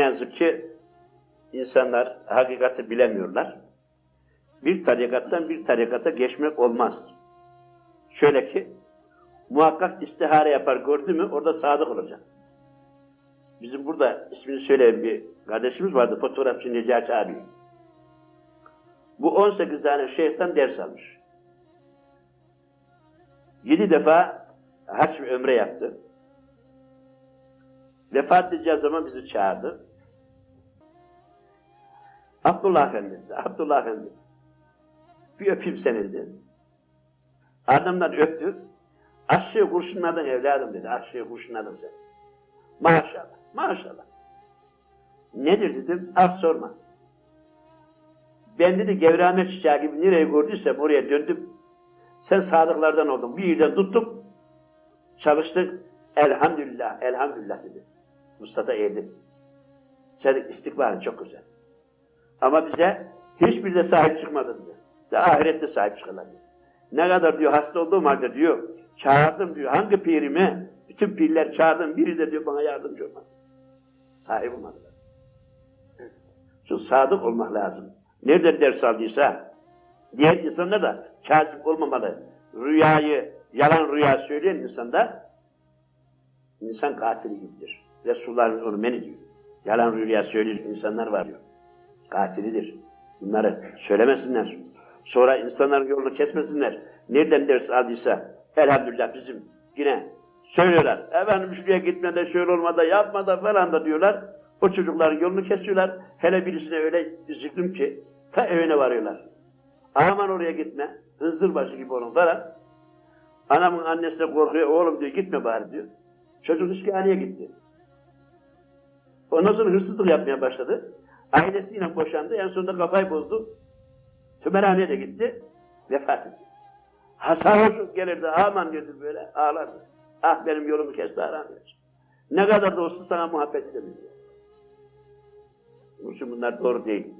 ne yazık ki insanlar hakikati bilemiyorlar. Bir tarikattan bir tarikata geçmek olmaz. Şöyle ki, muhakkak istihare yapar gördü mü orada sadık olacak. Bizim burada ismini söyleyen bir kardeşimiz vardı, fotoğrafçı Necati abi. Bu 18 tane şeyhten ders almış. 7 defa haç ve ömre yaptı. Vefat edeceği zaman bizi çağırdı. Abdullah Efendi, Abdullah Efendi. Bir öpeyim seni dedi. Adamdan öptü. Aşçıya kurşunladın evladım dedi. Aşçıya kurşunladın sen. Maşallah, maşallah. Nedir dedim, ah sorma. Ben dedi gevrame çiçeği gibi nereye gördüysem oraya döndüm. Sen sadıklardan oldun. Bir yerden tuttum. Çalıştık. Elhamdülillah, elhamdülillah dedi. Mustafa erdi. Senin istikbalin çok güzel. Ama bize hiçbir de sahip çıkmadın diyor. Ve ahirette sahip çıkılar diyor. Ne kadar diyor hasta olduğum halde diyor. Çağırdım diyor. Hangi pirime? Bütün pirler çağırdım. Biri de diyor bana yardımcı olmadı. Sahip olmadılar. Şu sadık olmak lazım. Nereden ders aldıysa diğer insanlar da kazip olmamalı. Rüyayı, yalan rüya söyleyen insanda insan katili gibidir. Resulullah onu men ediyor. Yalan rüya söyleyen insanlar var diyor. Katilidir. Bunları söylemesinler. Sonra insanların yolunu kesmesinler. Nereden ders aldıysa elhamdülillah bizim yine söylüyorlar. Efendim şuraya gitme de şöyle olma da falan da diyorlar. O çocukların yolunu kesiyorlar. Hele birisine öyle üzüldüm ki ta evine varıyorlar. Aman oraya gitme. Hızırbaşı gibi olun falan. Anamın annesi de korkuyor. Oğlum diyor gitme bari diyor. Çocuk işkihaneye gitti. Ondan sonra hırsızlık yapmaya başladı. Ailesiyle boşandı. En sonunda kafayı bozdu. Tümerhaneye de gitti. Vefat etti. Hasarhoşluk gelirdi. Aman diyordu böyle. Ağlardı. Ah benim yolumu kesti aramıyor. Ne kadar da olsa sana muhabbet edemiyor. Bunun bunlar doğru değil.